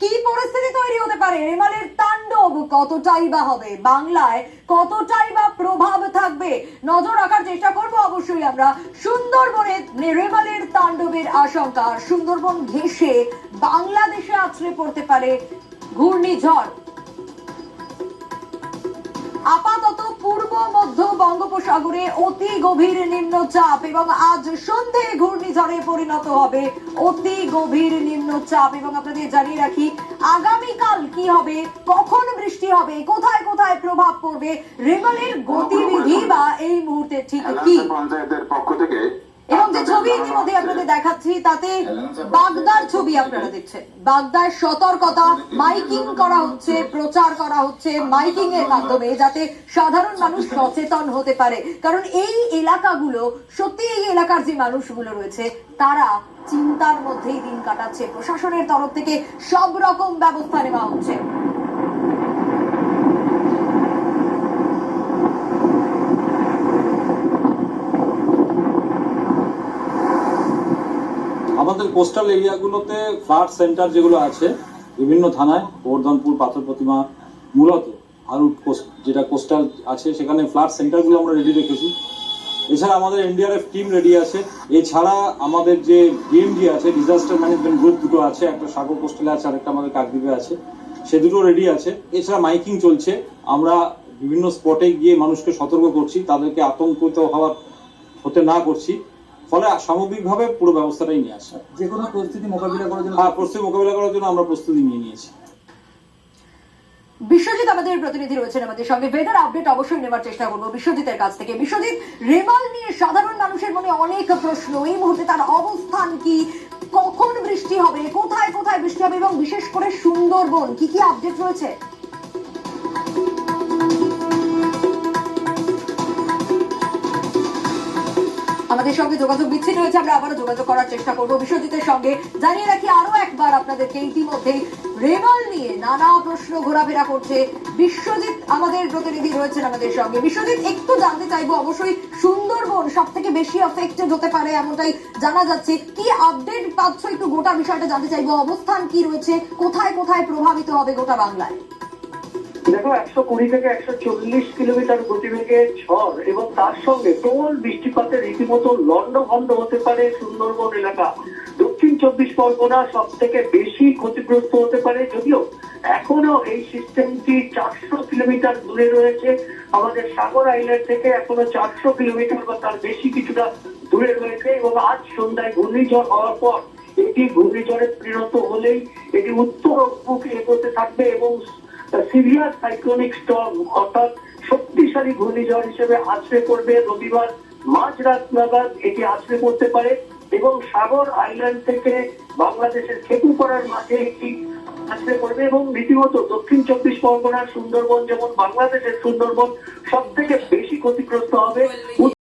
কি পরিস্থিতি তৈরি হতে পারে? রেমালের তাণ্ডব কতটাই বা হবে? বাংলায় কতটাই বা প্রভাব থাকবে? নজর রাখার চেষ্টা করব অবশ্যই আমরা। সুন্দরবনে রেমালের তাণ্ডবের আশঙ্কা। সুন্দরবন ঘেঁষে বাংলাদেশে আছড়ে পড়তে পারে ঘূর্ণিঝড়। বঙ্গোপসাগরে অতি গভীর নিম্নচাপ এবং আজ সন্ধে ঘূর্ণিঝড়ে পরিণত হবে অতি গভীর নিম্নচাপ এবং আপনাদের জানিয়ে রাখি আগামীকাল কি হবে কখন বৃষ্টি হবে কোথায় কোথায় প্রভাব পড়বে রেমালের গতিবিধি বা এই মুহূর্তে ঠিক কি? পঞ্চায়েতের পক্ষ থেকে এবং যে ছবি ইতিমধ্যে আপনাদের দেখাচ্ছি, তাতে বাগদার ছবি আপনারা দেখছেন। বাগদার সতর্কতা, মাইকিং করা হচ্ছে, প্রচার করা হচ্ছে মাইকিং এর মাধ্যমে, যাতে সাধারণ মানুষ সচেতন হতে পারে। কারণ এই এলাকাগুলো, সত্যি এই এলাকার যে মানুষগুলো রয়েছে, তারা চিন্তার মধ্যেই দিন কাটাচ্ছে। প্রশাসনের তরফ থেকে সব রকম ব্যবস্থা নেওয়া হচ্ছে। আমাদের কোস্টাল এরিয়াগুলোতে ফ্লাড সেন্টার যেগুলো আছে, বিভিন্ন থানায় বর্ধনপুর পাথর প্রতিমা মূলত কোস- যেটা কোস্টাল আছে, সেখানে ফ্লাড সেন্টারগুলো আমরা রেডি রেখেছি। এছাড়া আমাদের এনডিআরএফ টিম রেডি আছে। এছাড়া আমাদের যে ডিএমডি আছে ডিজাস্টার ম্যানেজমেন্ট গ্রুপ দুটো আছে, একটা সাগর কোস্টালে আছে, আরেকটা আমাদের কাকদ্বীপে আছে, সে দুটো রেডি আছে। এছাড়া মাইকিং চলছে। আমরা বিভিন্ন স্পটে গিয়ে মানুষকে সতর্ক করছি, তাদেরকে আতঙ্কিত হওয়ার, হতে না করছি। ফলে সামগ্রিকভাবে পুরো ব্যবস্থাটাই নিয়ে আসা। যে কোনো পরিস্থিতি মোকাবিলা করার জন্য হ্যাঁ প্রস্তুতি মোকাবিলা করার জন্য আমরা প্রস্তুতি নিয়ে নিয়েছি। বিশ্বজিৎ আমাদের প্রতিনিধি রয়েছেন আমাদের সঙ্গে। ওয়েদার আপডেট অবশ্যই নেবার চেষ্টা করব বিশ্বজিতের কাছ থেকে। বিশ্বজিৎ রেমাল নিয়ে সাধারণ মানুষের মনে অনেক প্রশ্ন। এই মুহূর্তে তার অবস্থান কি? কখন বৃষ্টি হবে? কোথায় কোথায় বৃষ্টি হবে? এবং বিশেষ করে সুন্দরবন কি কি আপডেট রয়েছে? আমাদের সঙ্গে যোগাযোগ বিচ্ছিন্ন হয়েছে, আমরা আবারও যোগাযোগ করার চেষ্টা করব বিশ্বজিতের সঙ্গে। জানিয়ে রাখি আরও একবার আপনাদেরকে ইতিমধ্যে রেমাল নিয়ে নানা প্রশ্ন ঘোরাফেরা করছে বিশ্বজিৎ, আমাদের প্রতিনিধি রয়েছেন আমাদের সঙ্গে। বিশ্বজিৎ, একটু জানতে চাইব, অবশ্যই সুন্দরবন সব থেকে বেশি অফেক্টেড হতে পারে এমনটাই জানা যাচ্ছে। কি আপডেট পাচ্ছ একটু গোটা বিষয়টা জানতে চাইব? অবস্থান কি রয়েছে? কোথায় কোথায় প্রভাবিত হবে গোটা বাংলায়? দেখো, একশো কুড়ি থেকে একশো চল্লিশ কিলোমিটার গতিবেগে ঝড় এবং তার সঙ্গে প্রবল বৃষ্টিপাতের রীতিমতো লন্ডভন্ড হতে পারে সুন্দরবন এলাকা। দক্ষিণ চব্বিশ পরগনা সব থেকে বেশি ক্ষতিগ্রস্ত হতে পারে, যদিও এখনও এই সিস্টেমটি চারশো কিলোমিটার দূরে রয়েছে। আমাদের সাগর আইল্যান্ড থেকে এখনও চারশো কিলোমিটার বা তার বেশি কিছুটা দূরে রয়েছে এবং আজ সন্ধ্যায় ঘূর্ণিঝড় হওয়ার পর এটি ঘূর্ণিঝড়ে পরিণত হলেই এটি উত্তর অভিমুখে এগোতে থাকবে এবং সিভিয়ার সাইক্লোনিক স্টর্ম অর্থাৎ শক্তিশালী ঘূর্ণিঝড় হিসেবে আছড়ে পড়বে রবিবার, মাঝরাত নাগাদ এটি আছড়ে পড়তে পারে এবং সাগর আইল্যান্ড থেকে বাংলাদেশের খেপুপাড়ার মাঝে একটি আছড়ে পড়বে এবং রীতিমতো দক্ষিণ চব্বিশ পরগনার সুন্দরবন যেমন বাংলাদেশের সুন্দরবন সব থেকে বেশি ক্ষতিগ্রস্ত হবে।